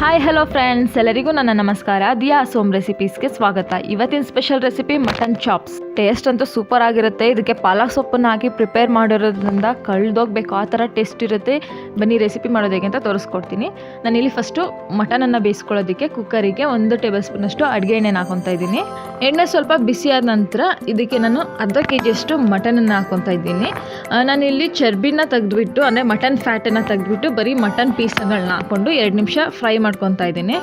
Hi hello friends ಎಲ್ಲರಿಗೂ ನನ್ನ ನಮಸ್ಕಾರ. ದಿಯಾ ಸೋಮ್ ರೆಸಿಪೀಸ್ಗೆ ಸ್ವಾಗತ. ಇವತ್ತಿನ special recipe mutton chops taste ಅಂತೂ ಸೂಪರ್ ಆಗಿರುತ್ತೆ. ಇದಕ್ಕೆ ಪಾಲಕ್ ಸೊಪ್ಪನ್ನು ಹಾಕಿ ಪ್ರಿಪೇರ್ ಮಾಡಿರೋದ್ರಿಂದ ಕಳ್ದೋಗ್ಬೇಕು. ಆ ಥರ ಟೇಸ್ಟ್ ಇರುತ್ತೆ. ಬನ್ನಿ ರೆಸಿಪಿ ಮಾಡೋದು ಹೇಗೆ ಅಂತ ತೋರಿಸ್ಕೊಡ್ತೀನಿ. ನಾನಿಲ್ಲಿ ಫಸ್ಟು ಮಟನನ್ನು ಬೇಯಿಸ್ಕೊಳ್ಳೋದಕ್ಕೆ ಕುಕ್ಕರಿಗೆ ಒಂದು ಟೇಬಲ್ ಸ್ಪೂನಷ್ಟು ಅಡುಗೆ ಎಣ್ಣೆನ ಹಾಕೊತಾ ಇದ್ದೀನಿ. ಎಣ್ಣೆ ಸ್ವಲ್ಪ ಬಿಸಿಯಾದ ನಂತರ ಇದಕ್ಕೆ ನಾನು ಅರ್ಧ ಕೆ ಜಿಯಷ್ಟು ಮಟನನ್ನು ಹಾಕೊತಾ ಇದ್ದೀನಿ. ನಾನಿಲ್ಲಿ ಚರ್ಬಿನ ತೆಗೆದುಬಿಟ್ಟು, ಅಂದರೆ ಮಟನ್ ಫ್ಯಾಟನ್ನು ತೆಗೆದುಬಿಟ್ಟು ಬರೀ ಮಟನ್ ಪೀಸ್ಗಳನ್ನ ಹಾಕ್ಕೊಂಡು ಎರಡು ನಿಮಿಷ ಫ್ರೈ ಮಾಡ್ಕೊತಾ ಇದ್ದೀನಿ.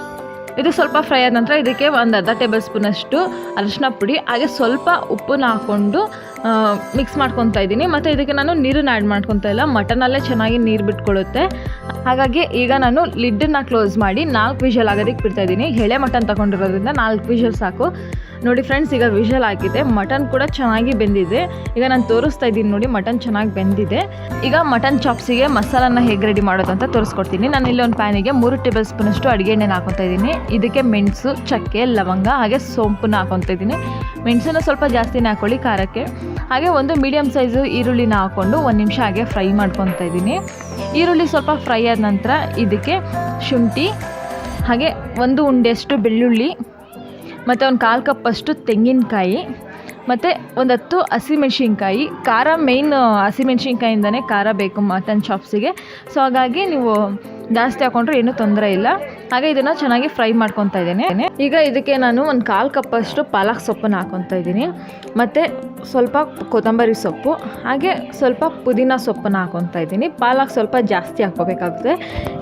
ಇದು ಸ್ವಲ್ಪ ಫ್ರೈ ಆದ ನಂತರ ಇದಕ್ಕೆ ಒಂದು ಅರ್ಧ ಟೇಬಲ್ ಸ್ಪೂನಷ್ಟು ಅರಿಶಿನ ಪುಡಿ, ಹಾಗೆ ಸ್ವಲ್ಪ ಉಪ್ಪನ್ನ ಹಾಕ್ಕೊಂಡು ಮಿಕ್ಸ್ ಮಾಡ್ಕೊತಾ ಇದ್ದೀನಿ. ಮತ್ತು ಇದಕ್ಕೆ ನಾನು ನೀರನ್ನು ಆ್ಯಡ್ ಮಾಡ್ಕೊತಾ ಇಲ್ಲ ಮಟನಲ್ಲೇ ಚೆನ್ನಾಗಿ ನೀರು ಬಿಟ್ಕೊಳ್ಳುತ್ತೆ ಹಾಗಾಗಿ ಈಗ ನಾನು ಲಿಡ್ಡನ್ನು ಕ್ಲೋಸ್ ಮಾಡಿ ನಾಲ್ಕು ವಿಷಲ್ ಆಗೋದಕ್ಕೆ ಬಿಡ್ತಾ ಇದ್ದೀನಿ. ಎಳೆ ಮಟನ್ ತೊಗೊಂಡಿರೋದ್ರಿಂದ ನಾಲ್ಕು ವಿಷಲ್ ಸಾಕು. ನೋಡಿ ಫ್ರೆಂಡ್ಸ್ ಈಗ ವಿಷಲ್ ಹಾಕಿದೆ. ಮಟನ್ ಕೂಡ ಚೆನ್ನಾಗಿ ಬೆಂದಿದೆ. ಈಗ ನಾನು ತೋರಿಸ್ತಾ ಇದ್ದೀನಿ ನೋಡಿ ಮಟನ್ ಚೆನ್ನಾಗಿ ಬೆಂದಿದೆ. ಈಗ ಮಟನ್ ಚಾಪ್ಸಿಗೆ ಮಸಾಲನ್ನ ಹೇಗೆ ರೆಡಿ ಮಾಡೋದು ಅಂತ ತೋರಿಸ್ಕೊಡ್ತೀನಿ. ನಾನು ಇಲ್ಲಿ ಒಂದು ಪ್ಯಾನಿಗೆ ಮೂರು ಟೇಬಲ್ ಸ್ಪೂನಷ್ಟು ಅಡುಗೆ ಎಣ್ಣೆನ ಹಾಕೊತಾ ಇದ್ದೀನಿ. ಇದಕ್ಕೆ ಮೆಣಸು, ಚಕ್ಕೆ, ಲವಂಗ ಹಾಗೆ ಸೋಂಪನ್ನ ಹಾಕೊತಾ ಇದ್ದೀನಿ. ಮೆಣಸನ್ನು ಸ್ವಲ್ಪ ಜಾಸ್ತಿನೇ ಹಾಕೊಳ್ಳಿ ಖಾರಕ್ಕೆ. ಹಾಗೆ ಒಂದು ಮೀಡಿಯಮ್ ಸೈಜು ಈರುಳ್ಳಿನ ಹಾಕ್ಕೊಂಡು ಒಂದು ನಿಮಿಷ ಹಾಗೆ ಫ್ರೈ ಮಾಡ್ಕೊತಾ ಇದ್ದೀನಿ. ಈರುಳ್ಳಿ ಸ್ವಲ್ಪ ಫ್ರೈ ಆದ ನಂತರ ಇದಕ್ಕೆ ಶುಂಠಿ, ಹಾಗೆ ಒಂದು ಉಂಡೆಯಷ್ಟು ಬೆಳ್ಳುಳ್ಳಿ ಮತ್ತು ಒಂದು ಕಾಲು ಕಪ್ಪಷ್ಟು ತೆಂಗಿನಕಾಯಿ, ಮತ್ತು ಒಂದು ಹತ್ತು ಹಸಿಮೆಣ್ಸಿನ್ಕಾಯಿ, ಖಾರ ಮೇಯ್ನ್ ಹಸಿಮೆಣ್ಸಿನ್ಕಾಯಿಂದನೇ ಖಾರ ಬೇಕು ಮಟನ್ ಚಾಪ್ಸಿಗೆ ಸೊ ಹಾಗಾಗಿ ನೀವು ಜಾಸ್ತಿ ಹಾಕೊಂಡ್ರೆ ಏನೂ ತೊಂದರೆ ಇಲ್ಲ. ಹಾಗೆ ಇದನ್ನ ಚೆನ್ನಾಗಿ ಫ್ರೈ ಮಾಡ್ಕೊತಾ ಇದ್ದೇನೆ. ಈಗ ಇದಕ್ಕೆ ನಾನು ಒಂದು ಕಾಲು ಕಪ್ಪಷ್ಟು ಪಾಲಕ್ ಸೊಪ್ಪನ್ನು ಹಾಕೊತಾ ಇದ್ದೀನಿ. ಮತ್ತು ಸ್ವಲ್ಪ ಕೊತ್ತಂಬರಿ ಸೊಪ್ಪು, ಹಾಗೆ ಸ್ವಲ್ಪ ಪುದೀನ ಸೊಪ್ಪನ್ನು ಹಾಕೊತಾ ಇದ್ದೀನಿ. ಪಾಲಕ್ ಸ್ವಲ್ಪ ಜಾಸ್ತಿ ಹಾಕೋಬೇಕಾಗುತ್ತೆ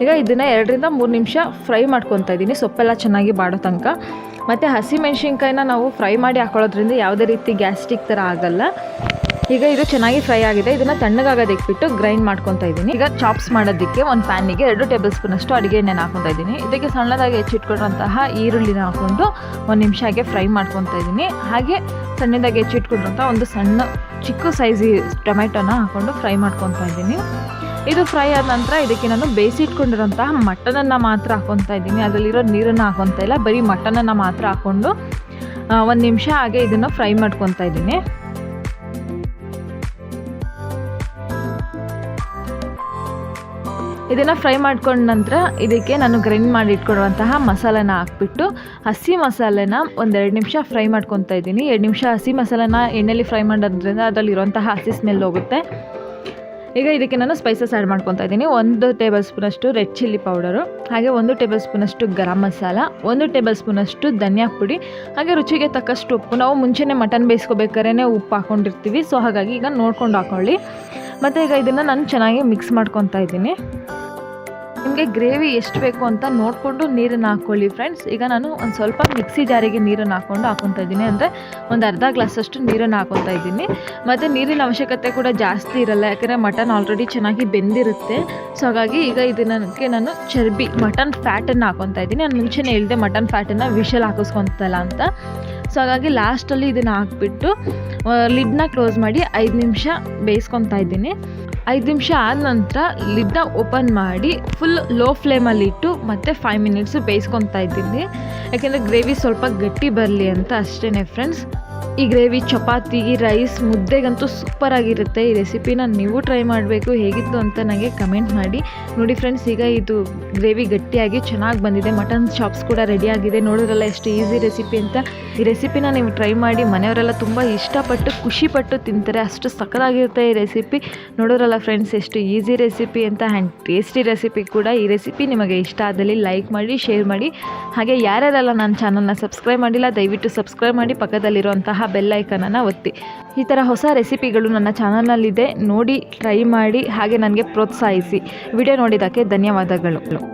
ಈಗ ಇದನ್ನು ಎರಡರಿಂದ ಮೂರು ನಿಮಿಷ ಫ್ರೈ ಮಾಡ್ಕೊತಾ ಇದ್ದೀನಿ. ಸೊಪ್ಪೆಲ್ಲ ಚೆನ್ನಾಗಿ ಬಾಡೋ ತನಕ. ಮತ್ತು ಹಸಿಮೆಣ್ಸಿನ್ಕಾಯಿನ ನಾವು ಫ್ರೈ ಮಾಡಿ ಹಾಕೊಳ್ಳೋದ್ರಿಂದ ಯಾವುದೇ ರೀತಿ ಗ್ಯಾಸ್ಟ್ರಿಕ್ ಥರ ಆಗಲ್ಲ. ಈಗ ಇದು ಚೆನ್ನಾಗಿ ಫ್ರೈ ಆಗಿದೆ. ಇದನ್ನು ತಣ್ಣಗಾಗೋದಕ್ಕೆ ಬಿಟ್ಟು ಗ್ರೈಂಡ್ ಮಾಡ್ಕೊತಾ ಇದ್ದೀನಿ. ಈಗ ಚಾಪ್ಸ್ ಮಾಡೋದಕ್ಕೆ ಒಂದು ಪ್ಯಾನಿಗೆ ಎರಡು ಟೇಬಲ್ ಸ್ಪೂನಷ್ಟು ಅಡುಗೆ ಎಣ್ಣೆನ ಹಾಕೊತಾ ಇದ್ದೀನಿ. ಇದಕ್ಕೆ ಸಣ್ಣದಾಗಿ ಹೆಚ್ಚಿಟ್ಕೊಂಡಂತಹ ಈರುಳ್ಳಿನ ಹಾಕೊಂಡು ಒಂದು ನಿಮಿಷ ಹಾಗೆ ಫ್ರೈ ಮಾಡ್ಕೊತಾ ಇದ್ದೀನಿ. ಹಾಗೆ ಸಣ್ಣದಾಗಿ ಹೆಚ್ಚಿಟ್ಕೊಂಡಂತ ಒಂದು ಸಣ್ಣ ಚಿಕ್ಕ ಸೈಜ್ ಟೊಮೆಟೊನ ಹಾಕೊಂಡು ಫ್ರೈ ಮಾಡ್ಕೊತಾ ಇದ್ದೀನಿ. ಇದು ಫ್ರೈ ಆದ ನಂತರ ಇದಕ್ಕೆ ನಾನು ಬೇಯಿಸಿಟ್ಕೊಂಡಿರೋಂತಹ ಮಟನನ್ನು ಮಾತ್ರ ಹಾಕೊತಾ ಇದ್ದೀನಿ. ಅದರಲ್ಲಿರೋ ನೀರನ್ನು ಹಾಕೊತಾ ಇಲ್ಲ. ಬರೀ ಮಟನನ್ನು ಮಾತ್ರ ಹಾಕ್ಕೊಂಡು ಒಂದು ನಿಮಿಷ ಹಾಗೆ ಇದನ್ನು ಫ್ರೈ ಮಾಡ್ಕೊತಾ ಇದ್ದೀನಿ. ಇದನ್ನು ಫ್ರೈ ಮಾಡ್ಕೊಂಡ ನಂತರ ಇದಕ್ಕೆ ನಾನು ಗ್ರೈಂಡ್ ಮಾಡಿ ಇಟ್ಕೊಡುವಂತಹ ಮಸಾಲೆನ ಹಾಕ್ಬಿಟ್ಟು ಹಸಿ ಮಸಾಲೆನ ಒಂದೆರಡು ನಿಮಿಷ ಫ್ರೈ ಮಾಡ್ಕೊತಾ ಇದ್ದೀನಿ. ಎರಡು ನಿಮಿಷ ಹಸಿ ಮಸಾಲೆನ ಎಣ್ಣೆಲಿ ಫ್ರೈ ಮಾಡೋದ್ರಿಂದ ಅದರಲ್ಲಿರುವಂತಹ ಹಸಿ ಸ್ಮೆಲ್ ಹೋಗುತ್ತೆ. ಈಗ ಇದಕ್ಕೆ ನಾನು ಸ್ಪೈಸಸ್ ಆ್ಯಡ್ ಮಾಡ್ಕೊತಾ ಇದ್ದೀನಿ. ಒಂದು ಟೇಬಲ್ ಸ್ಪೂನಷ್ಟು ರೆಡ್ ಚಿಲ್ಲಿ ಪೌಡರು ಹಾಗೆ ಒಂದು ಟೇಬಲ್ ಸ್ಪೂನಷ್ಟು ಗರಂ ಮಸಾಲ, ಒಂದು ಟೇಬಲ್ ಸ್ಪೂನಷ್ಟು ಧನಿಯಾ ಪುಡಿ, ಹಾಗೆ ರುಚಿಗೆ ತಕ್ಕಷ್ಟು ಉಪ್ಪು. ನಾವು ಮುಂಚೆನೇ ಮಟನ್ ಬೇಯಿಸ್ಕೋಬೇಕಾದ್ರೆ ಉಪ್ಪು ಹಾಕ್ಕೊಂಡಿರ್ತೀವಿ ಸೊ ಹಾಗಾಗಿ ಈಗ ನೋಡ್ಕೊಂಡು ಹಾಕ್ಕೊಳ್ಳಿ ಮತ್ತು ಈಗ ಇದನ್ನು ನಾನು ಚೆನ್ನಾಗಿ ಮಿಕ್ಸ್ ಮಾಡ್ಕೊತಾ ಇದ್ದೀನಿ. ನಿಮಗೆ ಗ್ರೇವಿ ಎಷ್ಟು ಬೇಕು ಅಂತ ನೋಡಿಕೊಂಡು ನೀರನ್ನು ಹಾಕ್ಕೊಳ್ಳಿ ಫ್ರೆಂಡ್ಸ್ ಈಗ ನಾನು ಒಂದು ಸ್ವಲ್ಪ ಮಿಕ್ಸಿ ಜಾರಿಗೆ ನೀರನ್ನು ಹಾಕ್ಕೊಂಡು ಹಾಕ್ಕೊತಾ ಇದ್ದೀನಿ. ಅಂದರೆ ಒಂದು ಅರ್ಧ ಗ್ಲಾಸಷ್ಟು ನೀರನ್ನು ಹಾಕ್ಕೊತಾ ಇದ್ದೀನಿ. ಮತ್ತು ನೀರಿನ ಅವಶ್ಯಕತೆ ಕೂಡ ಜಾಸ್ತಿ ಇರಲ್ಲ. ಯಾಕಂದರೆ ಮಟನ್ ಆಲ್ರೆಡಿ ಚೆನ್ನಾಗಿ ಬೆಂದಿರುತ್ತೆ. ಸೊ ಹಾಗಾಗಿ ಈಗ ಇದಕ್ಕೆ ನಾನು ಚರ್ಬಿ ಮಟನ್ ಫ್ಯಾಟನ್ನು ಹಾಕ್ಕೊತಾ ಇದ್ದೀನಿ. ನಾನು ಮುಂಚೆನೇ ಹೇಳಿದೆ ಮಟನ್ ಫ್ಯಾಟನ್ನು ವಿಷಲ್ ಹಾಕಿಸ್ಕೊತಲ್ಲ ಅಂತ. ಸೊ ಹಾಗಾಗಿ ಲಾಸ್ಟಲ್ಲಿ ಇದನ್ನು ಹಾಕ್ಬಿಟ್ಟು ಲಿಡ್ನ ಕ್ಲೋಸ್ ಮಾಡಿ ಐದು ನಿಮಿಷ ಬೇಯಿಸ್ಕೊತಾ ಇದ್ದೀನಿ. ಐದು ನಿಮಿಷ ಆದ ನಂತರ ಲಿಡ್ನ ಓಪನ್ ಮಾಡಿ ಫುಲ್ ಲೋ ಫ್ಲೇಮಲ್ಲಿ ಇಟ್ಟು ಮತ್ತೆ ಫೈವ್ ಮಿನಿಟ್ಸು ಬೇಯಿಸ್ಕೊತಾ ಇದ್ದೀನಿ. ಯಾಕೆಂದರೆ ಗ್ರೇವಿ ಸ್ವಲ್ಪ ಗಟ್ಟಿ ಬರಲಿ ಅಂತ ಅಷ್ಟೇ ಫ್ರೆಂಡ್ಸ್ ಈ ಗ್ರೇವಿ, ಚಪಾತಿ, ರೈಸ್ ಮುದ್ದೆಗಂತೂ ಸೂಪರಾಗಿರುತ್ತೆ ಈ ರೆಸಿಪಿನ ನೀವು ಟ್ರೈ ಮಾಡಬೇಕು, ಹೇಗಿತ್ತು ಅಂತ ನನಗೆ ಕಮೆಂಟ್ ಮಾಡಿ. ನೋಡಿ ಫ್ರೆಂಡ್ಸ್ ಈಗ ಇದು ಗ್ರೇವಿ ಗಟ್ಟಿಯಾಗಿ ಚೆನ್ನಾಗಿ ಬಂದಿದೆ. ಮಟನ್ ಚಾಪ್ಸ್ ಕೂಡ ರೆಡಿಯಾಗಿದೆ ನೋಡಿದ್ರಲ್ಲ ಎಷ್ಟು ಈಸಿ ರೆಸಿಪಿ ಅಂತ. ಈ ರೆಸಿಪಿನ ನೀವು ಟ್ರೈ ಮಾಡಿ, ಮನೆಯವರೆಲ್ಲ ತುಂಬ ಇಷ್ಟಪಟ್ಟು, ಖುಷಿಪಟ್ಟು ತಿಂತಾರೆ. ಅಷ್ಟು ಸಕ್ಕರಾಗಿರುತ್ತೆ ಈ ರೆಸಿಪಿ ನೋಡೋರಲ್ಲ ಫ್ರೆಂಡ್ಸ್ ಎಷ್ಟು ಈಸಿ ರೆಸಿಪಿ ಅಂತ ಆ್ಯಂಡ್ ಟೇಸ್ಟಿ ರೆಸಿಪಿ ಕೂಡ ಈ ರೆಸಿಪಿ ನಿಮಗೆ ಇಷ್ಟ ಆದಲ್ಲಿ ಲೈಕ್ ಮಾಡಿ ಶೇರ್ ಮಾಡಿ. ಹಾಗೆ ಯಾರ್ಯಾರೆಲ್ಲ ನನ್ನ ಚಾನಲ್ನ ಸಬ್ಸ್ಕ್ರೈಬ್ ಮಾಡಿಲ್ಲ, ದಯವಿಟ್ಟು ಸಬ್ಸ್ಕ್ರೈಬ್ ಮಾಡಿ. ಪಕ್ಕದಲ್ಲಿರುವಂತಹ ಬೆಲ್ ಐಕನನ್ನು ಒತ್ತಿ. ಈ ಥರ ಹೊಸ ರೆಸಿಪಿಗಳು ನನ್ನ ಚಾನಲ್ನಲ್ಲಿದೆ ನೋಡಿ ಟ್ರೈ ಮಾಡಿ, ಹಾಗೆ ನನಗೆ ಪ್ರೋತ್ಸಾಹಿಸಿ. ವಿಡಿಯೋ ನೋಡಿದ್ದಕ್ಕೆ ಧನ್ಯವಾದಗಳು.